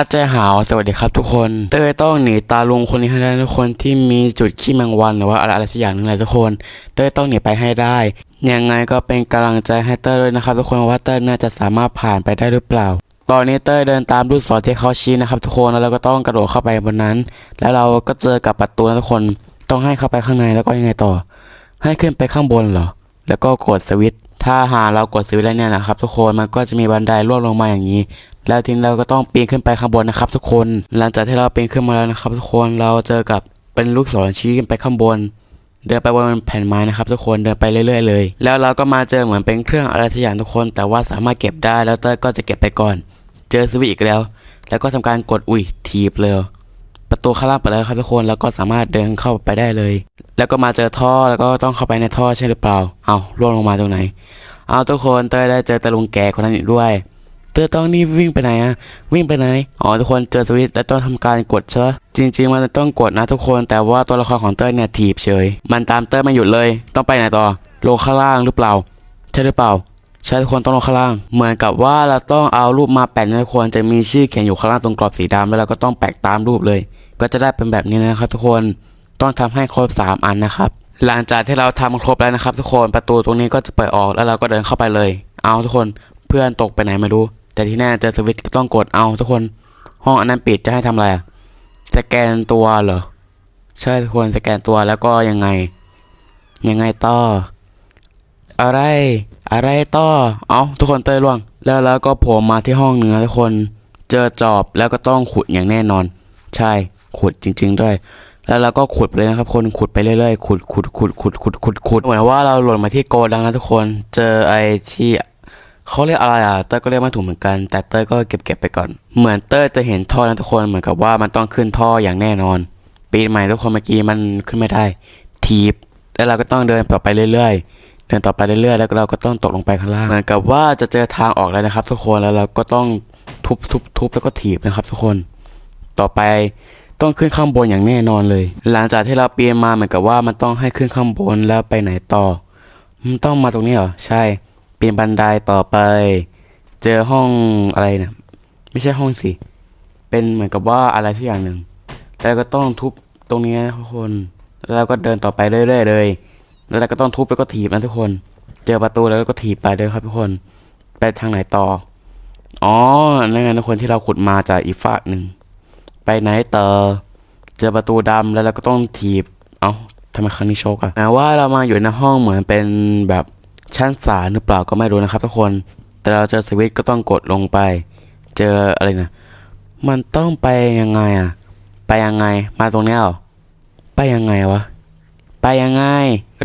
ตาใจหาวสวัสดีครับทุกคน เต้ยต้องหนีตาลุงคนนี้ให้ได้ทุกคนที่มีจุดขี้แมงวันหรือว่าอะไรอะไรสักอย่างหนึ่งเลยทุกคน เต้ยต้องหนีไปให้ได้ยังไงก็เป็นกำลังใจให้เต้ยด้วยนะครับทุกคนว่าเต้ยน่าจะสามารถผ่านไปได้หรือเปล่า ตอนนี้เต้ยเดินตามลูกศรที่เขาชี้นะครับทุกคนแล้วเราก็ต้องกระโดดเข้าไปบนนั้น แล้วเราก็เจอกับประตูนะทุกคนต้องให้เข้าไปข้างในแล้วก็ยังไงต่อ ให้ขึ้นไปข้างบนเหรอแล้วก็กดสวิตช์ ถ้าหาเรากดสวิตช์แล้วเนี่ยนะครับ ทุกคนมันก็จะมีบันไดร่วงลงมาอย่างนี้ แล้วทีนี้เราก็ต้องปีนขึ้นไปข้างบนนะครับ ทุกคน หลังจากที่เราปีนขึ้นมาแล้วนะครับ ทุกคนเราเจอกับเป็นลูกศรชี้ขึ้นไปข้างบน เดินไปบนแผ่นไม้นะครับ ทุกคนเดินไปเรื่อย ๆ เลย แล้วเราก็มาเจอเหมือนเป็นเครื่องอะไรสักอย่างทุกคน แต่ว่าสามารถเก็บได้แล้วเต้ยก็จะเก็บไปก่อน เจอสวิตอีกแล้ว แล้วก็ทำการกดอุ้ยทีบเลย ประตูข้างล่างเปิดแล้วครับทุกคนแล้วก็สามารถเดินเข้าไปได้เลย แล้วก็มาเจอท่อแล้วก็ต้องเข้าไปในท่อใช่หรือเปล่า เอาล่วงลงมาตรงไหน เอาทุกคนเต้ยได้เจอตะลุงแก่คนนั้นอีกด้วยเต้ยต้องนี่วิ่งไปไหนอะวิ่งไปไหนอ๋อทุกคนเจอสวิตแล้วต้องทำการกดใช่ปะจริง ๆ มันจะต้องกดนะทุกคน แต่ว่าตัวละครของเต้ยเนี่ยถีบเฉย มันตามเต้ยไม่หยุดเลย ต้องไปไหนต่อลงข้างล่างหรือเปล่า ใช่หรือเปล่า ใช่ทุกคนต้องลงข้างล่าง เหมือนกับว่าเราต้องเอารูปมาแปะในทุกคนจะมีชื่อเขียนอยู่ข้างล่างตรงกรอบสีดำแล้วเราก็ต้องแปะตามรูปเลย ก็จะได้เป็นแบบนี้นะครับทุกคนต้องทำให้ครบ 3 อันนะครับ หลังจากที่เราทำครบแล้วนะครับ ทุกคนประตูตรงนี้ก็จะเปิดออกแล้วเราก็เดินเข้าไปเลย เอาทุกคนเพื่อนตกไปไหนไม่รู้ แต่ที่แน่เจอสวิตช์ต้องกดเอาทุกคน ห้องอันนั้นปิดจะให้ทำอะไรอะสแกนตัวเหรอใช่ทุกคนสแกนตัวแล้วก็ยังไง ยังไงต่อ อะไร อะไรต่อ เอาทุกคนเต้ยล่วง แล้วแล้วก็โผล่มาที่ห้องหนึ่งทุกคน เจอจอบแล้วก็ต้องขุดอย่างแน่นอน ใช่ ขุดจริง ๆ ด้วย แล้วเราก็ขุดไปเลยนะครับ คน ขุดไปเรื่อยๆ ขุด ขุด ขุด ขุด ขุด ขุด ขุด เหมือนว่าเราหล่นมาที่โกดังนะทุกคน เจอไอ้ที่เขาเรียกอะไรอะ เต้ยก็เรียกไม่ถูกเหมือนกัน แต่เต้ยก็เก็บเก็บไปก่อน เหมือนเต้ยจะเห็นท่อนะทุกคน เหมือนกับว่ามันต้องขึ้นท่ออย่างแน่นอน ปีใหม่ทุกคนเมื่อกี้มันขึ้นไม่ได้ ทีบ แล้วเราก็ต้องเดินต่อไปเรื่อยๆ เดินต่อไปเรื่อยๆแล้วเราก็ต้องตกลงไปข้างล่างเหมือนกับว่าจะเจอทางออกแล้วนะครับ ทุกคนแล้วเราก็ต้องทุบทุบทุบแล้วก็ถีบนะครับ ทุกคนต่อไปต้องขึ้นข้างบนอย่างแน่นอนเลย หลังจากที่เราเปีนมาเหมือนกับว่ามันต้องให้ขึ้นข้างบนแล้วไปไหนต่อ มันต้องมาตรงนี้เหรอใช่เปียนบันไดต่อไป เจอห้องอะไรเนี่ยไม่ใช่ห้องสิเป็นเหมือนกับว่าอะไรสักอย่างหนึ่งแล้วก็ต้องทุบตรงนี้นะทุกคน แล้วเราก็เดินต่อไปเรื่อยๆเลย แล้วเราก็ต้องทุบแล้วก็ถีบนะทุกคน เจอประตูแล้วก็ถีบไปเลยครับทุกคน ไปทางไหนต่อ อ๋อ นั่นไงทุกคนที่เราขุดมาจากอีกฝากหนึ่ง ไปไหนต่อ เจอประตูดำแล้วเราก็ต้องถีบ เอ้าทำไมครั้งนี้โชกอะแต่ว่าเรามาอยู่ในห้องเหมือนเป็นแบบชั้นศาลหรือเปล่าก็ไม่รู้นะครับทุกคน แต่เราเจอสวิตช์ก็ต้องกดลงไป เจออะไรนะ มันต้องไปยังไงอะไปยังไง มาตรงนี้เหรอ ไปยังไงวะ ไปยังไง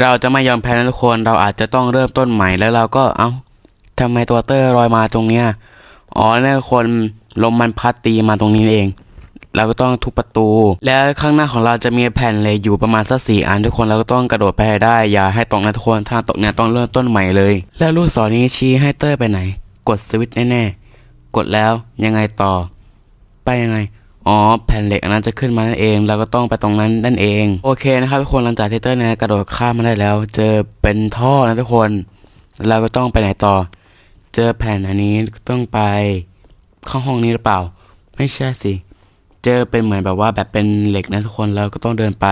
เราจะไม่ยอมแพ้นะทุกคน เราอาจจะต้องเริ่มต้นใหม่แล้วเราก็เอ้าทำไมตัวเตอร์ลอยมาตรงเนี้ย อ๋อนี่ยคนลมมันพัดตีมาตรงนี้เอง เราก็ต้องทุบประตู แล้วข้างหน้าของเราจะมีแผ่นเหลยอยู่ประมาณสักสี่อันทุกคนเราก็ต้องกระโดดไปให้ได้ อย่าให้ตกนะทุกคนถ้าตกเนี่ยต้องเริ่มต้นใหม่เลย แล้วลูกศรนี้ชี้ให้เต้ยไปไหน กดสวิตช์แน่ๆกดแล้วยังไงต่อ ไปยังไง อ๋อแผ่นเหล็กอันนั้นจะขึ้นมานั่นเองเราก็ต้องไปตรงนั้นนั่นเอง โอเคนะครับทุกคนหลังจากเทเตอร์นี่ยกระโดดข้ามมาได้แล้ว เจอเป็นท่อนะทุกคน เราก็ต้องไปไหนต่อ เจอแผ่นอันนี้ต้องไปเข้าห้องนี้หรือเปล่า ไม่ใช่สิ เจอเป็นเหมือนแบบว่าแบบเป็นเหล็กนะทุกคนเราก็ต้องเดินไป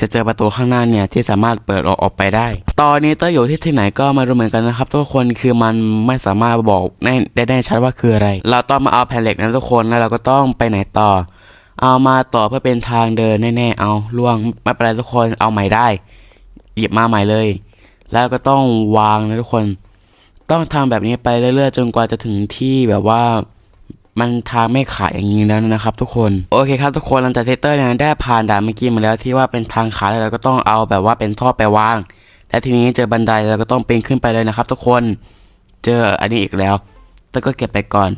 จะเจอประตูข้างหน้าเนี่ยที่สามารถเปิดออกออกไปได้ ตอนนี้เต้ยอยู่ที่ที่ไหนก็ไมารู้เหมือนกันนะครับทุกคนคือมันไม่สามารถบอกแน่ได้แน่ชัดว่าคืออะไร เราต้องมาเอาแผ่นเหล็กนะทุกคนแล้วเราก็ต้องไปไหนต่อ เอามาต่อเพื่อเป็นทางเดินแน่ๆเอาล่วงไม่เป็นไรทุกคนเอาใหม่ได้ หยิบมาใหม่เลย แล้วก็ต้องวางนะทุกคน ต้องทำแบบนี้ไปเรื่อยๆ จนกว่าจะถึงที่แบบว่า มันทางไม่ขาดอย่างนี้แล้วนะครับ ทุกคนโอเคครับทุกคนหลังจากเทสเตอร์เนี่ยได้ผ่านด่านเมื่อกี้มาแล้วที่ว่าเป็นทางขาดแล้วเราก็ต้องเอาแบบว่าเป็นท่อไปวาง และทีนี้เจอบันไดเราก็ต้องปีนขึ้นไปเลยนะครับ ทุกคนเจออันนี้อีกแล้วแต่ก็เก็บไปก่อน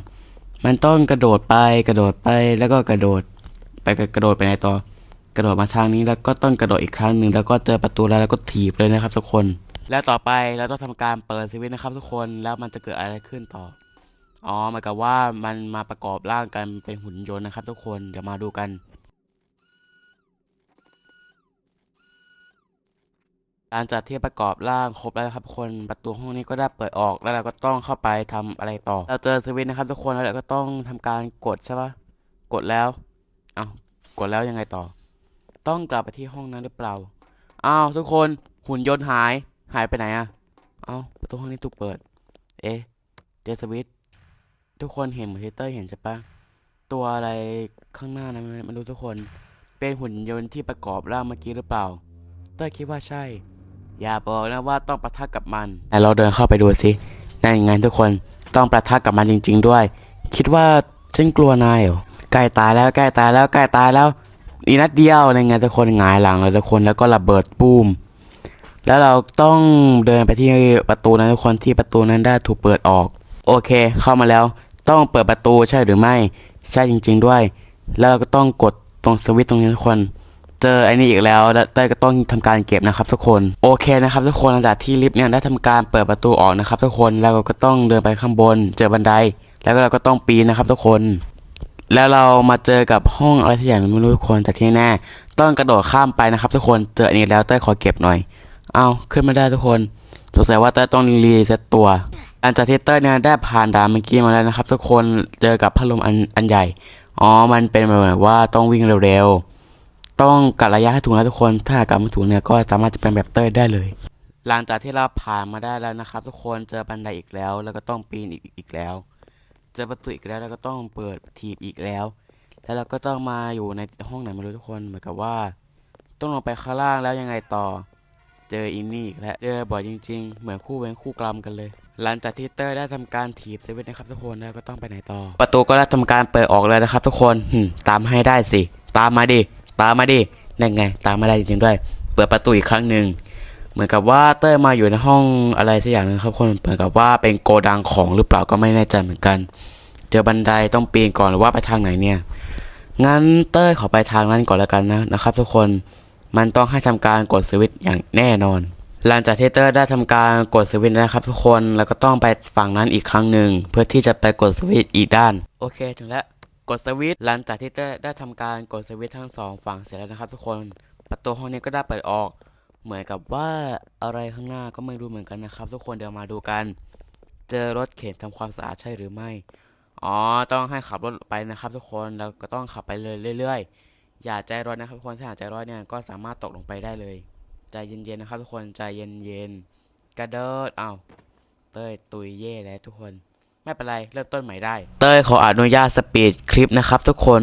มันต้องกระโดดไปกระโดดไปแล้วก็กระโดด ไปกระโดดไปไหนต่อกระโดดมาทางนี้แล้วก็ต้องกระโดดอีกครั้งหนึ่งแล้วก็เจอประตูแล้วแล้วก็ถีบเลยนะครับ ทุกคน แล้วต่อไปเราต้องทำการเปิดสวิตช์นะครับ ทุกคนแล้วมันจะเกิดอะไรขึ้นต่อ อ๋อหมายกับว่ามันมาประกอบร่างกันเป็นหุ่นยนต์นะครับ ทุกคนเดี๋ยวมาดูกันหลังจากที่ประกอบร่างครบแล้วนะครับทุกคนประตูห้องนี้ก็ได้เปิดออกแล้วเราก็ต้องเข้าไปทำอะไรต่อ เราเจอสวิตช์นะครับทุกคนแล้วเราก็ต้องทำการกดใช่ปะกดแล้วอ้าวกดแล้วยังไงต่อ ต้องกลับไปที่ห้องนั้นหรือเปล่าอ้าวทุกคนหุ่นยนต์หายหายไปไหนอะอ้าวประตูห้องนี้ถูกเปิด เอ๊ะเจอสวิต ทุกคนเห็นเหมือนเทเต้ยเห็นใช่ปะตัวอะไรข้างหน้านะม่ไม่รู้ทุกคน เป็นหุ่นยนต์ที่ประกอบร่างเมื่อกี้หรือเปล่า เต้ยคิดว่าใช่ อย่าบอกนะว่าต้องประทะกับมันแต่เราเดินเข้าไปดูสินั่นไงทุกคนต้องประทะกับมันจริง ๆ ด้วย คิดว่าฉันกลัวนายเหรอใกล้ตายแล้วใกล้ตายแล้วใกล้ตายแล้วอีนัดเดียวในไงทุกคนหงายหลังเลยทุกคนแล้วก็ระเบิดปูมแล้วเราต้องเดินไปที่ประตูนั้นทุกคนที่ประตูนั้นได้ถูกเปิดออก โอเค เข้ามาแล้ว ต้องเปิดประตูใช่หรือไม่ ใช่จริง ๆด้วย แล้วเราก็ต้องกดตรงสวิตช์ตรงนี้ทุกคน เจอไอ้นี่อีกแล้วแล้วเต้ก็ต้องทำการเก็บนะครับ ทุกคนโอเคนะครับ ทุกคนหลังจากที่ลิฟต์เนี่ยได้ทำการเปิดประตูออกนะครับ ทุกคนแล้วเราก็ต้องเดินไปข้างบน เจอบันได แล้วก็เราก็ต้องปีนนะครับ ทุกคน แล้วเรามาเจอกับห้องอะไรสักอย่างไม่รู้ทุกคนแต่ที่แน่ต้องกระโดดข้ามไปนะครับ ทุกคนเจออันนี้แล้วเต้ขอเก็บหน่อย เอาขึ้นมาได้ทุกคนสงสัยว่าเต้ต้องรีเซ็ตตัว หลังจากที่เต้ยเนี่ยได้ผ่านด่านเมื่อกี้มาแล้วนะครับ ทุกคนเจอกับพัดลมอันอันใหญ่ อ๋อ มันเป็นเหมือนว่าต้องวิ่งเร็วๆ ต้องกัดระยะให้ถูกนะทุกคน ถ้าหากกัดไม่ถูกเนี่ยก็สามารถจะเป็นแบบเต้ยได้เลย หลังจากที่เราผ่านมาได้แล้วนะครับ ทุกคนเจอบันไดอีกแล้ว แล้วก็ต้องปีนอีกอีกแล้ว เจอประตูอีกแล้วแล้วก็ต้องเปิดถีบอีกแล้ว แล้วเราก็ต้องมาอยู่ในห้องไหนไม่รู้ทุกคนเหมือนกับว่า ต้องลงไปข้างล่างแล้วยังไงต่อ เจออินนี่อีกแล้วเจอบ่อยจริง ๆ เหมือนคู่เว้นคู่กรรมกันเลย หลังจากที่เตอร์ได้ทำการถีบเซเว่นนะครับทุกคนแล้วก็ต้องไปไหนต่อ ประตูก็ได้ทำการเปิดออกเลยนะครับ ทุกคนตามให้ได้สิ ตามมาดิ ตามมาดินั่นไง ตามมาได้จริงๆด้วย เปิดประตูอีกครั้งหนึ่งเหมือนกับว่าเต้ยมาอยู่ในห้องอะไรสักอย่างนึงครับคนเหมือนกับว่าเป็นโกดังของหรือเปล่าก็ไม่แน่ใจเหมือนกัน เจอบันไดต้องปีนก่อนหรือว่าไปทางไหนเนี่ย งั้นเต้ยขอไปทางนั้นก่อนแล้วกันนะนะครับ ทุกคน มันต้องให้ทำการกดสวิตช์อย่างแน่นอน หลังจากที่เตอร์ได้ทำการกดสวิตช์นะครับทุกคนแล้วก็ต้องไปฝั่งนั้นอีกครั้งหนึ่งเพื่อที่จะไปกดสวิตช์อีกด้าน โอเคถึงแล้วกดสวิตช์หลังจากที่เตอร์ได้ทำการกดสวิตช์ทั้งสองฝั่งเสร็จแล้วนะครับ ทุกคนประตูห้องนี้ก็ได้เปิดออก เหมือนกับว่าอะไรข้างหน้าก็ไม่รู้เหมือนกันนะครับ ทุกคนเดี๋ยวมาดูกัน เจอรถเข็นทำความสะอาดใช่หรือไม่อ๋อต้องให้ขับรถไปนะครับ ทุกคนแล้วก็ต้องขับไปเลยเรื่อย ๆ อย่าใจร้อนนะครับทุกคนถ้าใจร้อนเนี่ยก็สามารถตกลงไปได้เลย ใจเย็นๆนะครับทุกคนใจเย็นๆกระเดิดอ้าเต้ยตุยเย่แล้วทุกคน ไม่เป็นไรเริ่มต้นใหม่ได้ เต้ยขออนุญาตสปีดคลิปนะครับทุกคน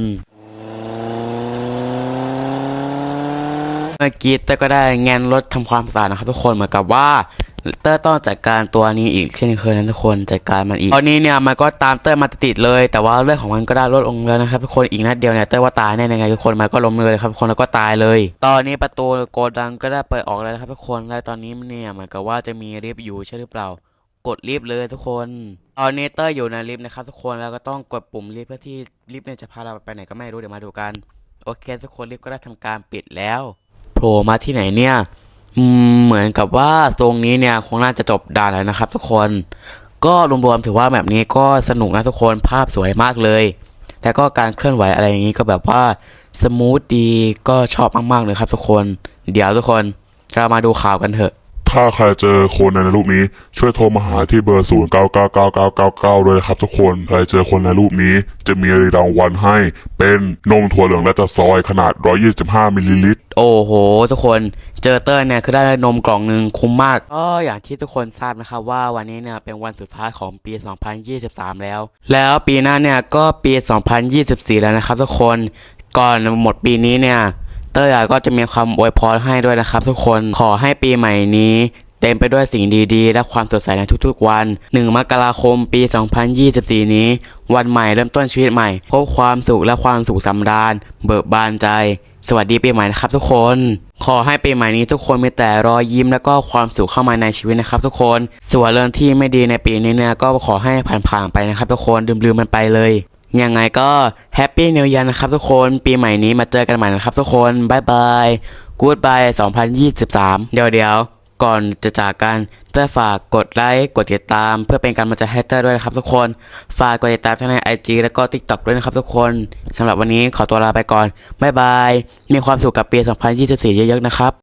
เมื่อกี้เต้ยก็ได้แงนรถทำความสะอาดนะครับทุกคนเหมือนกับว่า เต้ยต้องจัดการตัวนี้อีกเช่นเคยนะทุกคนจัดการมันอีกตอนนี้เนี่ยมันก็ตามเต้ยมาติดเลย แต่ว่าเรื่องของมันก็ได้ลดลงแล้วนะครับทุกคนอีกนัดเดียวเนี่ยเต้ยว่าตายแน่ยังไงทุกคนมันก็ล้มเลยครับทุกคนแล้วก็ตายเลย ตอนนี้ประตูโกดังก็ได้เปิดออกแล้วนะครับทุกคนและตอนนี้เนี่ยเหมือนกับว่าจะมีลิฟต์อยู่ใช่หรือเปล่ากดลิฟต์เลยทุกคนตอนนี้เต้ยอยู่ในลิฟต์นะครับทุกคนแล้วก็ต้องกดปุ่มลิฟต์เพื่อที่ลิฟต์เนี่ยจะพาเราไปไหนก็ไม่รู้เดี๋ยวมาดูกัน โอเค ทุกคนลิฟต์ก็ได้ทำการปิดแล้วโผล่มาที่ไหนเนี่ย เหมือนกับว่าตรงนี้เนี่ยคงน่าจะจบด่านแล้วนะครับ ทุกคน ก็รวมๆถือว่าแบบนี้ก็สนุกนะทุกคนภาพสวยมากเลย แล้วก็การเคลื่อนไหวอะไรอย่างนี้ก็แบบว่าสมูทดีก็ชอบมากๆเลยครับ ทุกคน เดี๋ยวทุกคนเรามาดูข่าวกันเถอะ ถ้าใครเจอคนในรูปนี้ช่วยโทรมาหาที่เบอร์ 0 9 9 9 9 9 9ด้วยนะครับทุกคน ใครเจอคนในรูปนี้ จะมีรางวัลให้เป็นนมถั่วเหลืองและตะซอยขนาด 125มิลลิลิตร โอ้โห ทุกคนเจอเตอร์เนี่ยคือได้นมกล่องหนึ่งคุ้มมากก็อย่างที่ทุกคนทราบนะครับว่าวันนี้เนี่ยเป็นวันสุดท้ายของปี 2023 แล้ว แล้วปีหน้าเนี่ยก็ปี 2024 แล้วนะครับ ทุกคนก่อนหมดปีนี้เนี่ยเตอร์ก็จะมีความอวยพรให้ด้วยนะครับ ทุกคนขอให้ปีใหม่นี้เต็มไปด้วยสิ่งดีๆ และความสดใสในทุกๆวัน 1 มกราคมปี 2024 นี้ วันใหม่เริ่มต้นชีวิตใหม่ พบความสุขและความสุขสำราญ เบิกบานใจ สวัสดีปีใหม่นะครับทุกคน ขอให้ปีใหม่นี้ทุกคนมีแต่รอยยิ้มและก็ความสุขเข้ามาในชีวิตนะครับทุกคน ส่วนเรื่องที่ไม่ดีในปีนี้เนี่ยก็ขอให้ผ่านๆไปนะครับทุกคนลืมๆมันไปเลย ยังไงก็แฮปปี้นิว e a ยนะครับทุกคนปีใหม่นี้มาเจอกันใหม่นะครับทุกคนบายบายกูดบาย2023 เดี๋ยวเดี๋ยว ก่อนจะจากกันเต้ฝากกดไลค์กดติดตาม เพื่อเป็นกำลังใจให้เต้ยด้วยนะครับทุกคน ฝากกดติดตามทั้งใน IG แล้วก็ TikTok ด้วยนะครับทุกคนสำหรับวันนี้ขอตัวลาไปก่อนบ๊ายบาย มีความสุขกับปี 2024 เยอะๆนะครับ